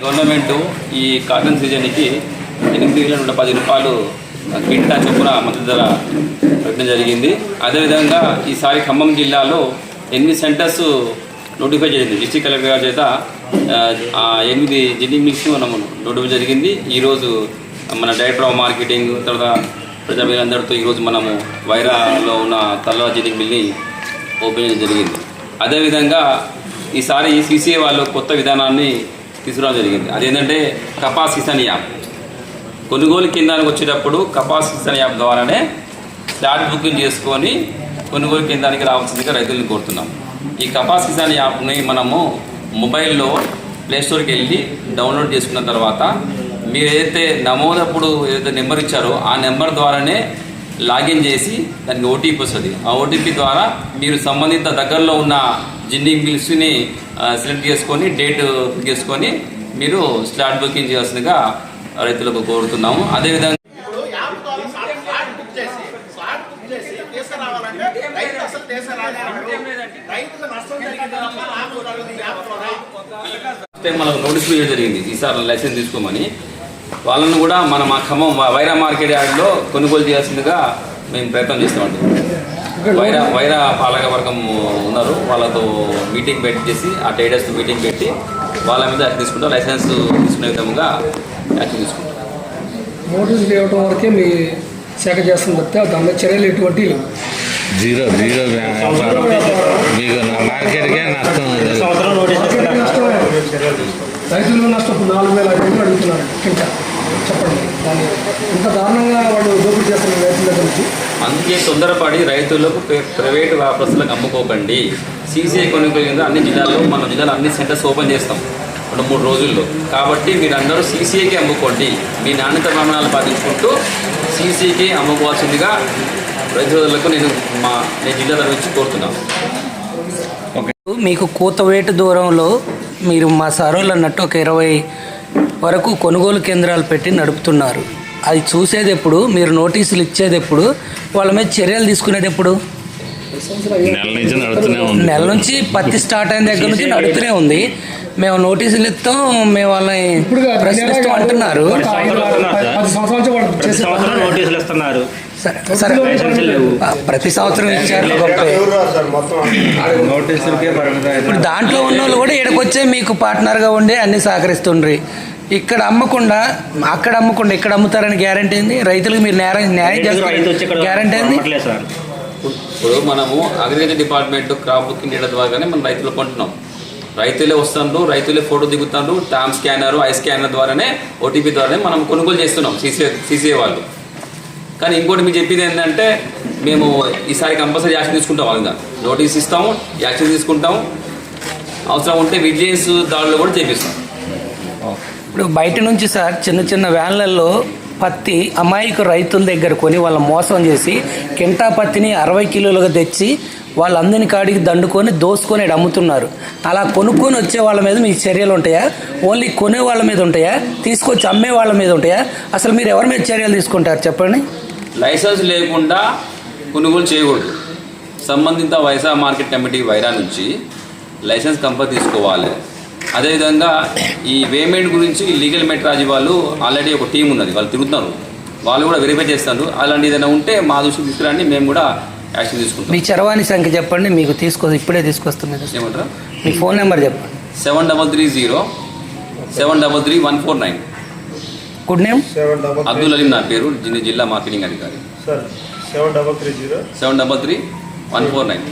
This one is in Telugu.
గవర్నమెంట్ ఈ కాటన్ సీజన్కి ఎనిమిది వేల నూట పది రూపాయలు క్వింటా చొప్పున మద్దతు ధర పెట్టడం జరిగింది. అదేవిధంగా ఈసారి ఖమ్మం జిల్లాలో ఎనిమిది సెంటర్స్ నోటిఫై చేసింది డిస్టిక్ కలెక్టర్ గారి చేత ఆ, ఎనిమిది జిన్నింగ్ మిక్స్ మనం నోటిఫై జరిగింది. ఈరోజు మన డైరెక్టర్ ఆఫ్ మార్కెటింగ్ తర్వాత ప్రజాప్రతినిధులందరితో ఈరోజు మనము వైరాలో ఉన్న తల్లా జిన్నింగ్ మిల్ని ఓపెన్ చేయడం జరిగింది. అదేవిధంగా ఈసారి సీసీఏ వాళ్ళు కొత్త విధానాన్ని తీసుకురావడం జరిగింది. అదేంటంటే కపాస్ కిసాన్ యాప్. కొనుగోలు కేంద్రానికి వచ్చేటప్పుడు కపాస్ కిసాన్ యాప్ ద్వారానే స్లాట్ బుకింగ్ చేసుకొని కొనుగోలు కేంద్రానికి రావాల్సిందిగా రైతులను కోరుతున్నాం. ఈ కపాస్ కిసాన్ యాప్ని మనము మొబైల్లో ప్లేస్టోర్కి వెళ్ళి డౌన్లోడ్ చేసుకున్న తర్వాత మీరు ఏదైతే నమోదప్పుడు ఏదైతే నెంబర్ ఇచ్చారో ఆ నెంబర్ ద్వారానే లాగిన్ చేసి దానికి ఓటీపీ వస్తుంది. ఆ ఓటీపీ ద్వారా మీరు సంబంధిత దగ్గరలో ఉన్న జిన్నింగ్ మిల్స్ని సెలెక్ట్ చేసుకొని డేట్ చేసుకొని మీరు స్లాట్ బుకింగ్ చేయాల్సిందిగా రైతులకు కోరుతున్నాము. అదేవిధంగా మనకు నోటీస్ ఇవ్వడం జరిగింది. ఈసారి లైసెన్స్ తీసుకోమని. వాళ్ళను కూడా మనం మా ఖమ్మం వైరా మార్కెట్ యార్డ్లో కొనుగోలు చేయాల్సిందిగా మేము ప్రయత్నం చేస్తామండి. వైరా వైరా పాలక వర్గం ఉన్నారు. వాళ్ళతో మీటింగ్ పెట్టేసి ఆ ట్రేడర్స్ మీటింగ్ పెట్టి వాళ్ళ మీద యాక్షన్ తీసుకుంటాం లైసెన్స్ తీసుకునే విధంగా యాక్షన్ తీసుకుంటాం నోటీసులు ఇవ్వడం వరకే మీ శాఖ చేస్తుంది తప్పితే దాని మీద చర్యలు ఎటువంటి. జీరో జీరో మీకు మార్కెట్కే నష్టం. రైతులు నష్టం నాలుగు వేల ఐదు వందలు అడుగుతున్నారు. ఇంకా చెప్పండి. దాన్ని ఇంత దారుణంగా వాళ్ళు దోపిడీ చేస్తున్నారు రైతుల దగ్గర నుంచి. అందుకే తొందరపడి రైతులకు ప్రైవేటు ప్రైవేట్ వ్యాపారస్తులకు అమ్ముకోకండి. సీసీఐ కొనుగోలు కేంద్రం అన్ని జిల్లాల్లో మన జిల్లాలో అన్ని సెంటర్స్ ఓపెన్ చేస్తాం. రెండు మూడు రోజుల్లో. కాబట్టి మీరందరూ సీసీఐకి అమ్ముకోండి. మీ నాణ్యత ప్రమాణాలు పాటించుకుంటూ సీసీకి అమ్ముకోవాల్సిందిగా రైతులకు నేను మా నేను జిల్లా తరఫు నుంచి కోరుతున్నాను. మీకు కూతవేటు దూరంలో మీరు మా సారోళ్ళు అన్నట్టు ఒక ఇరవై వరకు కొనుగోలు కేంద్రాలు పెట్టి నడుపుతున్నారు. అది చూసేది ఎప్పుడు మీరు నోటీసులు ఇచ్చేది ఎప్పుడు వాళ్ళ మీద చర్యలు తీసుకునేది ఎప్పుడు నెల నుంచి ఉంది. పత్తి స్టార్ట్ అయిన దగ్గర నుంచి నడుస్తూనే ఉంది. మేము నోటీసులు ఇస్తాం మేము వాళ్ళని ఇప్పుడు కాదు, ప్రశ్నిస్తాం అంటున్నారు. ప్రతి సంవత్సరం ఇచ్చారు ఇప్పుడు దాంట్లో ఉన్న వాళ్ళు కూడా ఇక్కడికొచ్చే మీకు పార్ట్నర్గా ఉండి అన్ని సహకరిస్తుండ్రి. ఇక్కడ అమ్మకుండా అక్కడ అమ్మకుండా ఇక్కడ అమ్ముతారని గ్యారంటీ ఏంది? రైతులకు మీరు న్యాయం న్యాయం చేస్తారు? గ్యారంటీ ఏంది? ఇప్పుడు మనము అగ్రికల్చర్ డిపార్ట్మెంట్ క్రాప్ బుకింగ్ చేయడం ద్వారానే మనం రైతులు కొంటున్నాం. రైతులే వస్తుండ్రు రైతులే ఫోటో దిగుతున్నారు టామ్ స్కానర్ ఐ స్కానర్ ద్వారానే ఓటీపీ ద్వారానే మనం కొనుగోలు చేస్తున్నాం సీసీఏ సీసీఏ వాళ్ళు. కానీ ఇంకోటి మీరు చెప్పేది ఏంటంటే మేము ఈసారి కంపల్సరీ యాక్షన్ తీసుకుంటాం వాళ్ళ నోటీస్ ఇస్తాము యాక్షన్ తీసుకుంటాము. అవసరం ఉంటే విజిలెన్స్ దాడులు కూడా చేపిస్తాం. ఇప్పుడు బయట నుంచి సార్ చిన్న చిన్న వ్యాన్లలో పత్తి అమాయక రైతుల దగ్గర కొని వాళ్ళ మోసం చేసి కింటా పత్తిని అరవై కిలోలుగా తెచ్చి వాళ్ళందరిని కాడికి దండుకొని దోసుకొని అమ్ముతున్నారు. అలా కొనుక్కొని వచ్చే వాళ్ళ మీద మీకు చర్యలు ఉంటాయా? ఓన్లీ కొనే వాళ్ళ మీద ఉంటాయా? తీసుకొచ్చి అమ్మే వాళ్ళ మీద ఉంటాయా? అసలు మీరు ఎవరి మీద చర్యలు తీసుకుంటారు చెప్పండి? లైసెన్స్ లేకుండా కొనుగోలు చేయకూడదు. సంబంధిత వైసా మార్కెట్ కమిటీ వైరా నుంచి లైసెన్స్ కంపల్ తీసుకోవాలి. అదేవిధంగా ఈ పేమెంట్ గురించి లీగల్ మెట్రాజీ వాళ్ళు ఆల్రెడీ ఒక టీం ఉన్నది వాళ్ళు తిరుగుతున్నారు. వాళ్ళు కూడా వెరిఫై చేస్తారు. అలాంటి ఏదైనా ఉంటే మా దృష్టికి తీసుకురండి మేము కూడా యాక్షన్ తీసుకుంటాం. మీ చరవాణి సంఖ్య చెప్పండి మీకు తీసుకో ఇప్పుడే తీసుకొస్తున్నది. ఏమంటారా? మీ ఫోన్ నెంబర్ చెప్పండి. Seven double three zero seven double three one four nine. Good name? Seven double Abdul Aleem నా పేరు జిల్లా మార్కెటింగ్ అధికారి. Sir seven double three zero. Seven double three one four nine.